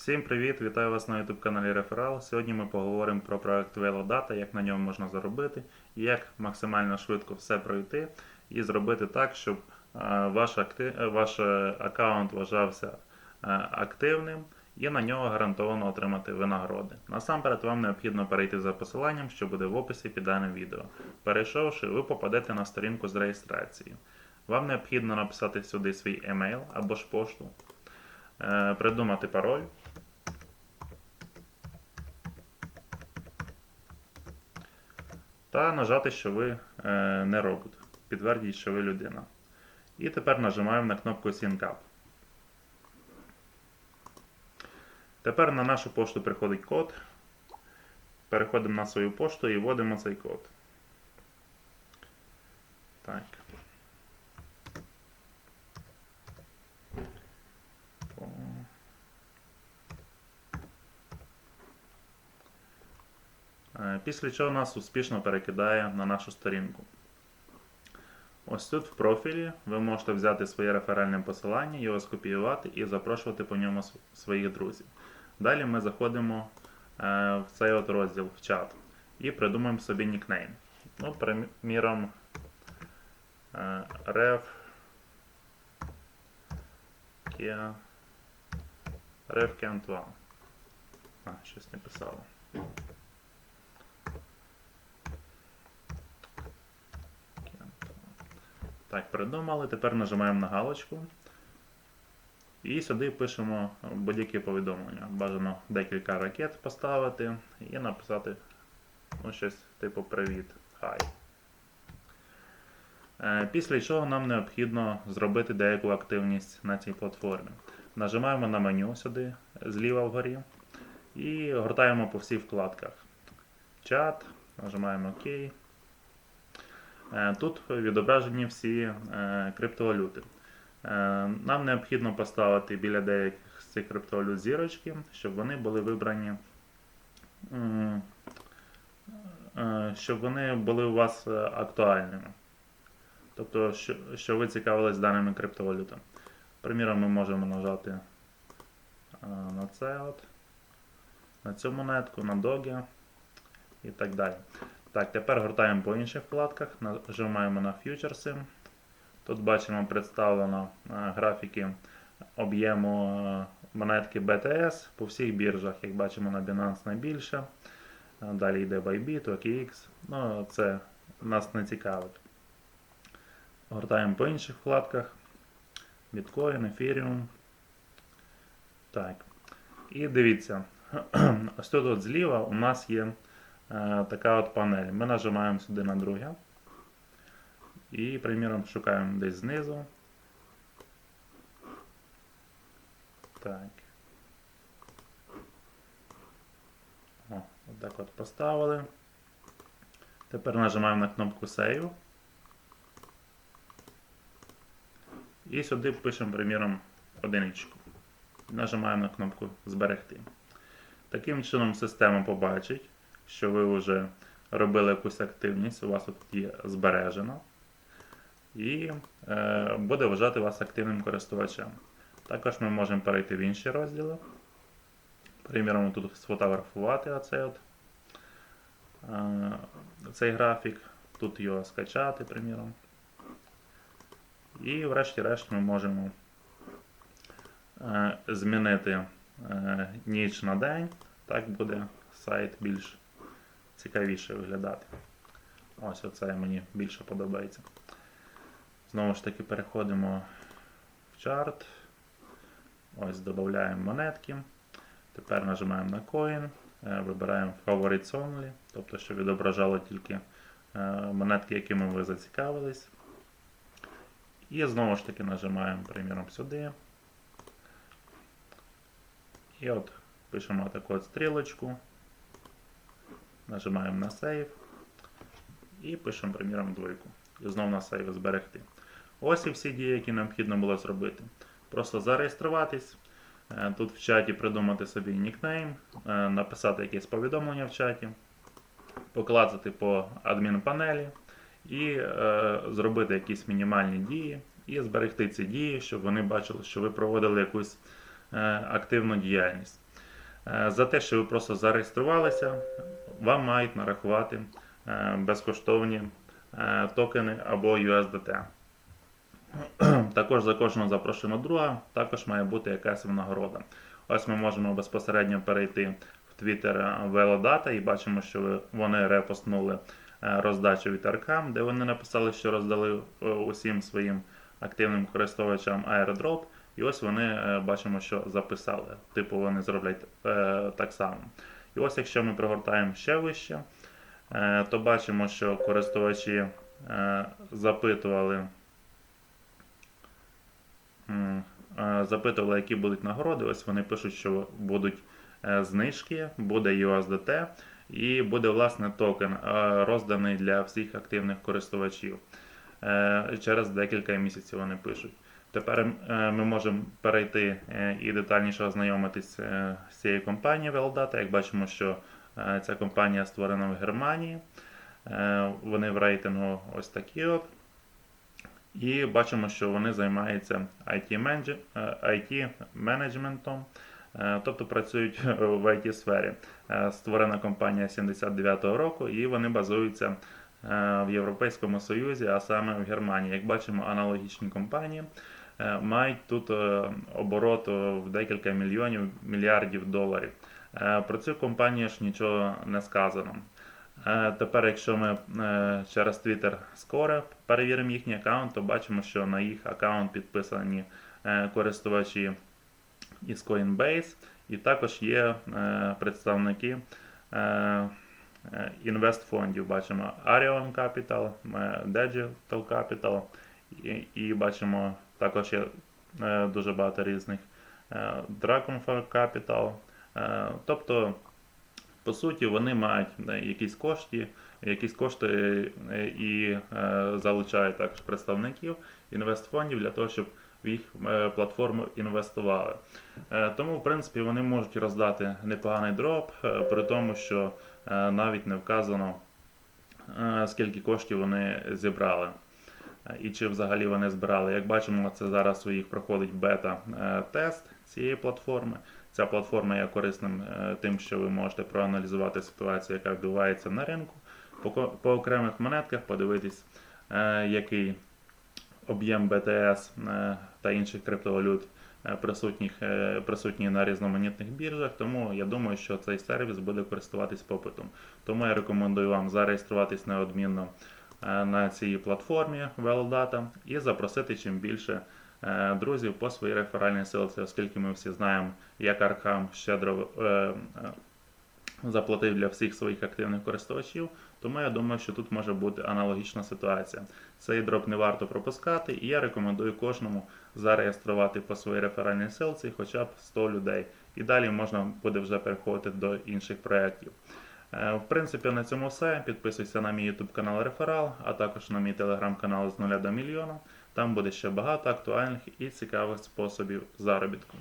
Всім привіт! Вітаю вас на YouTube каналі Реферал. Сьогодні ми поговоримо про проект Velodata, як на ньому можна заробити, як максимально швидко все пройти і зробити так, щоб е, ваш, акти... е, ваш е, аккаунт вважався е, активним і на нього гарантовано отримати винагороди. Насамперед вам необхідно перейти за посиланням, що буде в описі під даним відео. Перейшовши, ви попадете на сторінку з реєстрацією. Вам необхідно написати сюди свій емейл або ж пошту, придумати пароль. Та нажати, що ви е, не робот. Підтвердіть, що ви людина. І тепер нажимаємо на кнопку Sync Up. Тепер на нашу пошту приходить код. Переходимо на свою пошту і вводимо цей код. Так. Після чого нас успішно перекидає на нашу сторінку. Ось тут в профілі ви можете взяти своє реферальне посилання, його скопіювати і запрошувати по ньому своїх друзів. Далі ми заходимо е, в цей от розділ в чат і придумаємо собі нікнейм. Ну, приміром, е, Kia Ref 2. А, щось не писало. Так, придумали. Тепер нажимаємо на галочку. І сюди пишемо будь-які повідомлення. Бажано декілька ракет поставити і написати ну, щось типу Привіт. Хай. Е, Після чого нам необхідно зробити деяку активність на цій платформі. Нажимаємо на меню сюди, зліва вгорі, і гортаємо по всіх вкладках. Чат, нажимаємо ОК. Е, Тут відображені всі е, криптовалюти. Е, Нам необхідно поставити біля деяких з цих криптовалют зірочки, щоб вони були вибрані, щоб вони були у вас актуальними. Тобто, що, ви цікавились даними криптовалютами. Приміром, ми можемо нажати на це, от, на цю монетку, на Doge і так далі. Так, тепер гортаємо по інших вкладках, нажимаємо на фьючерси. Тут бачимо представлено е, графіки об'єму е, монетки BTS по всіх біржах. Як бачимо на Binance найбільше. Е, Далі йде Bybit, OKX. Ну, це нас не цікавить. Гортаємо по інших вкладках. Bitcoin, Ethereum. Так. І дивіться, ось тут от зліва у нас є така от панель. Ми нажимаємо сюди на друге. І, приміром, шукаємо десь знизу. Так. О, отак от поставили. Тепер нажимаємо на кнопку Save. І сюди пишемо, приміром, одиничку. Нажимаємо на кнопку Зберегти. Таким чином система побачить, що ви вже робили якусь активність, у вас тут є збережено. І е, буде вважати вас активним користувачем. Також ми можемо перейти в інші розділи. Приміром, тут сфотографувати оцей, от, е, цей графік, тут його скачати, приміром. І врешті-решт ми можемо е, змінити е, ніч на день. Так буде сайт більш цікавіше виглядати. Ось оце мені більше подобається. Знову ж таки переходимо в чарт. Ось додаємо монетки. Тепер нажимаємо на Coin, е, вибираємо Favorites Only, тобто, щоб відображало тільки е, монетки, якими ви зацікавились. І знову ж таки нажимаємо, приміром, сюди. І от пишемо таку от стрілочку. Нажимаємо на Save. І пишемо, приміром, двойку. І знову на сейв зберегти. Ось і всі дії, які необхідно було зробити. Просто зареєструватись, е, тут в чаті придумати собі нікнейм, е, написати якесь повідомлення в чаті, поклацати по адмінпанелі і е, зробити якісь мінімальні дії і зберегти ці дії, щоб вони бачили, що ви проводили якусь активну діяльність. За те, що ви просто зареєструвалися, вам мають нарахувати е, безкоштовні е, токени або USDT. Також за кожного запрошеного друга також має бути якась винагорода. Ось ми можемо безпосередньо перейти в Twitter Velodata і бачимо, що вони репостнули е, роздачу від Arkham, де вони написали, що роздали е, усім своїм активним користувачам airdrop. І ось вони е, бачимо, що записали. Типу вони зроблять е, так само. І ось якщо ми пригортаємо ще вище, е, то бачимо, що користувачі е, запитували. е, Запитували, які будуть нагороди. Ось вони пишуть, що будуть знижки, буде USDT і буде власне токен, розданий для всіх активних користувачів. Через декілька місяців вони пишуть. Тепер е, ми можемо перейти е, і детальніше ознайомитись е, з цією компанією Veldata. Як бачимо, що ця компанія створена в Германії. Вони в рейтингу ось такі от. І бачимо, що вони займаються IT-менеджментом, тобто працюють в IT-сфері. Створена компанія 79-го року, і вони базуються в Європейському Союзі, а саме в Германії. Як бачимо, аналогічні компанії мають тут е, оборот е, в декілька мільйонів мільярдів доларів. Е, Про цю компанію ж нічого не сказано. Е, Тепер, якщо ми е, через Twitter скоро перевіримо їхній аккаунт, то бачимо, що на їх аккаунт підписані е, користувачі із Coinbase, і також є е, представники е, е, інвестфондів. Бачимо Arion Capital, е, Digital Capital, і, і бачимо також є е, дуже багато різних е, Dragonfly Capital. Е, Тобто по суті, вони мають якісь кошти, якісь кошти і залучають також представників інвестфондів для того, щоб в їх платформу інвестували. Тому, в принципі, вони можуть роздати непоганий дроп, при тому, що навіть не вказано, скільки коштів вони зібрали. І чи взагалі вони збирали. Як бачимо, це зараз у їх проходить бета-тест цієї платформи. Ця платформа є корисним е, тим, що ви можете проаналізувати ситуацію, яка відбувається на ринку, по, окремих монетках подивитись, е, який об'єм BTS е, та інших криптовалют присутніх, присутні на різноманітних біржах. Тому я думаю, що цей сервіс буде користуватись попитом. Тому я рекомендую вам зареєструватись неодмінно на цій платформі Veldata і запросити чим більше е, друзів по своїй реферальній силці, оскільки ми всі знаємо, як Arkham щедро е, е, заплатив для всіх своїх активних користувачів. Тому я думаю, що тут може бути аналогічна ситуація. Цей дроп не варто пропускати, і я рекомендую кожному зареєструвати по своїй реферальній силці хоча б 100 людей. І далі можна буде вже переходити до інших проєктів. Е, В принципі, на цьому все. Підписуйся на мій YouTube канал Реферал, а також на мій телеграм-канал з нуля до мільйона. Там буде ще багато актуальних і цікавих способів заробітку.